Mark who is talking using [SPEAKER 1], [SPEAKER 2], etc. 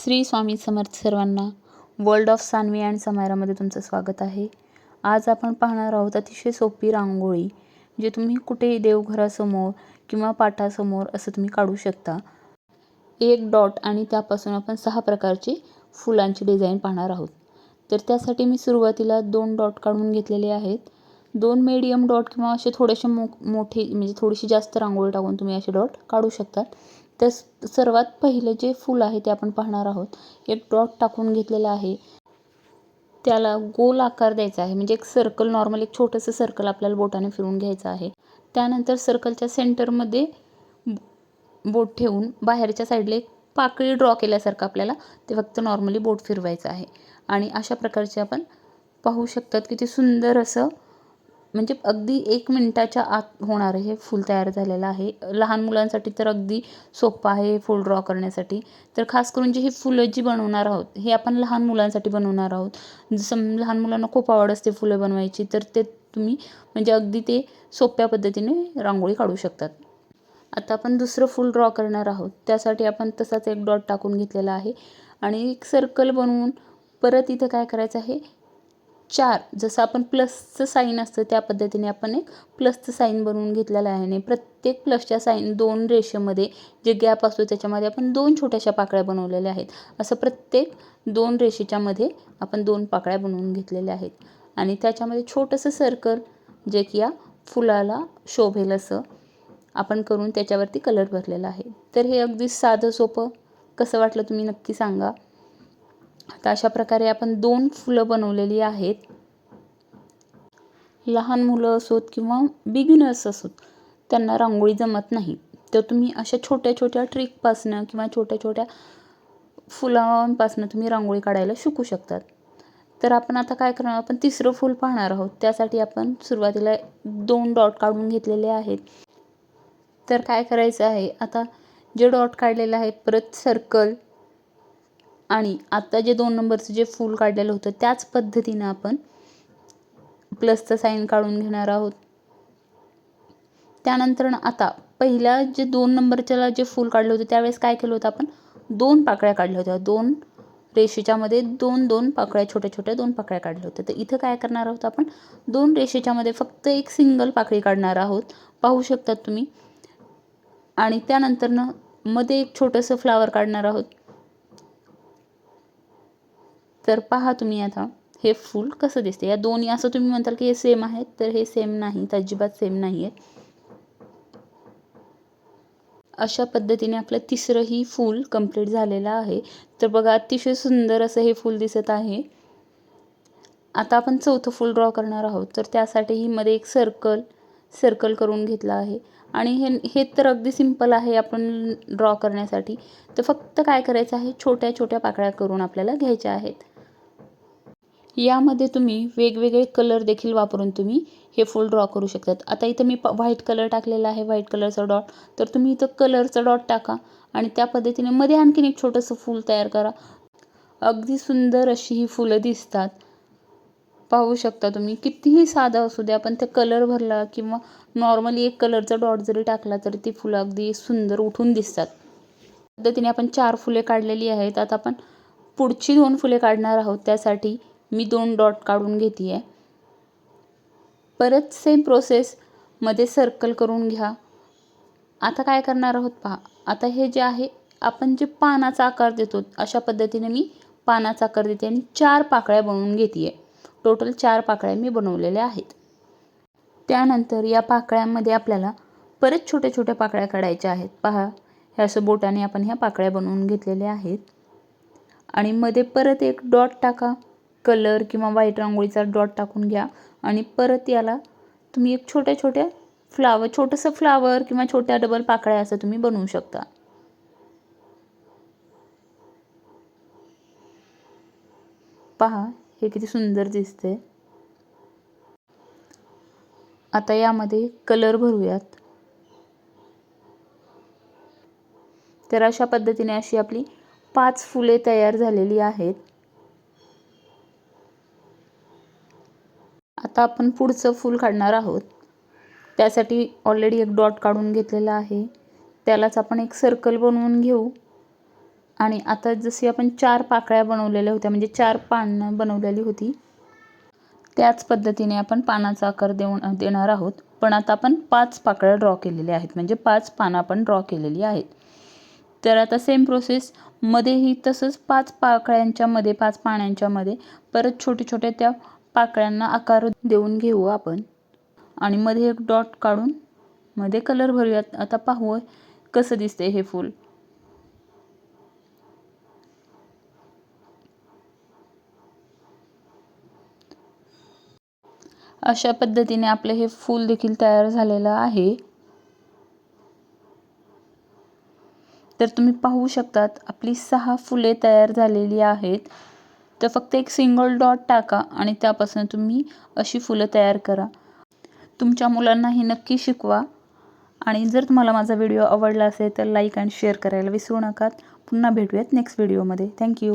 [SPEAKER 1] श्री स्वामी समर्थ सर्वांना world of Sanvi and समायरामध्ये तुमचं स्वागत आहे. आज आपण पाहणार आहोत अतिशय सोपी रांगोळी जे तुम्ही कुठेही देवघरासमोर किंवा पाटासमोर असं तुम्ही काढू शकता. एक डॉट आणि त्यापासून आपण सहा प्रकारची फुलांची डिझाईन पाहणार आहोत. तर त्यासाठी मी सुरुवातीला दोन डॉट काढून घेतलेले आहेत. दोन मीडियम डॉट किंवा असे थोडेसे मो मोठे म्हणजे थोडीशी जास्त रांगोळी टाकून तुम्ही असे डॉट काढू शकतात. तर सर्वात पहिलं जे फूल आहे ते आपण पाहणार आहोत एक डॉट टाकून घेतलेलं आहे. त्याला गोल आकार द्यायचा आहे म्हणजे एक सर्कल नॉर्मल एक छोटंसं सर्कल आपल्याला बोटाने फिरून घ्यायचं आहे. त्यानंतर सर्कलच्या सेंटरमध्ये बोट ठेवून बाहेरच्या साईडला एक पाकळी ड्रॉ केल्यासारखं आपल्याला ते फक्त नॉर्मली बोट फिरवायचं आहे. आणि अशा प्रकारचे आपण पाहू शकतात की ते सुंदर असं म्हणजे अगदी एक मिनटाच्या आत होणारं हे फूल तयार झालेलं आहे. लहान मुलांसाठी तर अगदी सोपं आहे हे फूल ड्रॉ करण्यासाठी. तर खास करून जी ही फुलं जी बनवणार आहोत हे आपण लहान मुलांसाठी बनवणार आहोत. जसं लहान मुलांना खूप आवड असते फुलं बनवायची तर ते तुम्ही म्हणजे अगदी ते सोप्या पद्धतीने रांगोळी काढू शकतात. आता आपण दुसरं फूल ड्रॉ करणार आहोत. त्यासाठी आपण तसाच एक डॉट टाकून घेतलेला आहे. आणि एक सर्कल बनवून परत इथं काय करायचं आहे? चार जसं आपण प्लसचं साईन असतं त्या पद्धतीने आपण एक प्लसचं साईन बनवून घेतलेलं आहे. आणि प्रत्येक प्लसच्या साईन दोन रेषेमध्ये जे गॅप असतो त्याच्यामध्ये आपण दोन छोट्याशा पाकळ्या बनवलेल्या आहेत. असं प्रत्येक दोन रेषेच्या मध्ये आपण दोन पाकळ्या बनवून घेतलेल्या आहेत. आणि त्याच्यामध्ये छोटंसं सर्कल जे की या फुलाला शोभेल असं आपण करून त्याच्यावरती कलर भरलेला आहे. तर हे अगदी साधं सोपं. कसं वाटलं तुम्ही नक्की सांगा. आता अशा प्रकारे आपण दोन फुलं बनवलेली आहेत. लहान मुलं असोत किंवा बिगिनर्स असोत त्यांना रांगोळी जमत नाही. तर तुम्ही अशा छोट्या छोट्या ट्रिकपासनं किंवा छोट्या छोट्या फुलांपासनं तुम्ही रांगोळी काढायला शिकू शकतात. तर आपण आता काय करणार आपण तिसरं फूल पाहणार आहोत. त्यासाठी आपण सुरुवातीला दोन डॉट काढून घेतलेले आहेत. तर काय करायचं आहे आता जे डॉट काढलेलं आहे परत सर्कल आणि आत्ता जे दोन नंबरचं जे फूल काढलेलं होतं त्याच पद्धतीनं आपण प्लसचं साईन काढून घेणार आहोत. त्यानंतर आता पहिल्या जे दोन नंबरच्याला जे फूल काढलं होतं त्यावेळेस काय केलं होतं आपण? दोन पाकळ्या काढल्या होत्या. दोन रेषेच्यामध्ये दोन दोन पाकळ्या छोट्या छोट्या दोन पाकळ्या काढल्या होत्या. तर इथं काय करणार आहोत आपण? दोन रेषेच्यामध्ये फक्त एक सिंगल पाकळी काढणार आहोत. पाहू शकतात तुम्ही. आणि त्यानंतरनं मध्ये एक छोटंसं फ्लावर काढणार आहोत. तर पहा तुम्ही आता हे फूल कसं दिसते या दोन्ही असं तुम्ही म्हणताल की हे सेम आहेत तर हे सेम नाही अजिबात सेम नाही आहे अशा पद्धतीने आपलं तिसरंही फूल कंप्लीट झालेलं आहे. तर बघा अतिशय सुंदर असं हे फूल दिसत आहे. आता आपण चौथं फूल ड्रॉ करणार आहोत तर त्यासाठीही मध्ये एक सर्कल सर्कल करून घेतला आहे. आणि हे हे तर अगदी सिंपल आहे आपण ड्रॉ करण्यासाठी. तर फक्त काय करायचं आहे? छोट्या छोट्या पाकळ्या करून आपल्याला घ्यायच्या आहेत. यामध्ये तुम्ही वेगवेगळे कलर देखील वापरून तुम्ही हे फूल ड्रॉ करू शकतात. आता इथं मी प व्हाईट कलर टाकलेला आहे व्हाईट कलरचा डॉट तर तुम्ही इथं कलरचा डॉट टाका आणि त्या पद्धतीने मध्ये आणखीन एक छोटंसं फूल तयार करा. अगदी सुंदर अशी ही फुलं दिसतात. पाहू शकता तुम्ही कितीही साधा असू द्या पण ते कलर भरला किंवा नॉर्मली एक कलरचा डॉट जरी टाकला तरी ती फुलं अगदी सुंदर उठून दिसतात. पद्धतीने आपण चार फुले काढलेली आहेत. आता आपण पुढची दोन फुले काढणार आहोत त्यासाठी मी दोन डॉट काढून घेते आहे परत सेम प्रोसेस मध्ये सर्कल करून घ्या. आता काय करणार आहोत पहा. आता हे जे आहे आपण जे पानाचा आकार देतो अशा पद्धतीने मी पानाचा आकार देते आणि चार पाकळ्या बनवून घेते आहे टोटल चार पाकळ्या मी बनवलेल्या आहेत. त्यानंतर या पाकळ्यांमध्ये आपल्याला परत छोट्या छोट्या पाकळ्या काढायच्या आहेत. पहा ह्या असं बोटाने आपण ह्या पाकळ्या बनवून घेतलेल्या आहेत. आणि मध्ये परत एक डॉट टाका. कलर किंवा व्हाईट रांगोळीचा डॉट टाकून घ्या आणि परत याला तुम्ही एक छोट्या छोट्या फ्लावर छोटंसं फ्लावर किंवा छोट्या डबल पाकळ्या असं तुम्ही बनवू शकता. पहा हे किती सुंदर दिसते आता यामध्ये कलर भरूयात. तर अशा पद्धतीने अशी आपली पाच फुले तयार झालेली आहेत. आता आपण पुढचं फूल काढणार आहोत. त्यासाठी ऑलरेडी एक डॉट काढून घेतलेला आहे. त्यालाच आपण एक सर्कल बनवून घेऊ. आणि आता जशी आपण चार पाकळ्या बनवलेल्या होत्या म्हणजे चार पानं बनवलेली होती त्याच पद्धतीने आपण पानाचा आकार देऊन देणार आहोत. पण आता आपण पाच पाकळ्या ड्रॉ केलेल्या आहेत म्हणजे पाच पानं आपण ड्रॉ केलेली आहेत. तर आता सेम प्रोसेस मध्येही तसंच पाच पाकळ्यांच्या मध्ये पाच पाण्यांच्या मध्ये परत छोटे छोटे त्या पाकळ्यांना आकार देऊन घेऊ आपण. आणि मध्ये एक डॉट काढून मध्ये कलर भरूयात. आता पाहू कसं दिसते हे फूल. अशा पद्धतीने आपलं हे फूल देखील तयार झालेलं आहे. तर तुम्ही पाहू शकतात आपली सहा फुले तयार झालेली आहेत. तर फक्त एक सिंगल डॉट टाका आणि त्यापासून तुम्ही अशी फुलं तयार करा. तुमच्या मुलांनाही नक्की शिकवा. आणि जर तुम्हाला माझा व्हिडिओ आवडला असेल तर लाईक अँड शेअर करायला विसरू नका. पुन्हा भेटूयात नेक्स्ट व्हिडिओमध्ये थँक्यू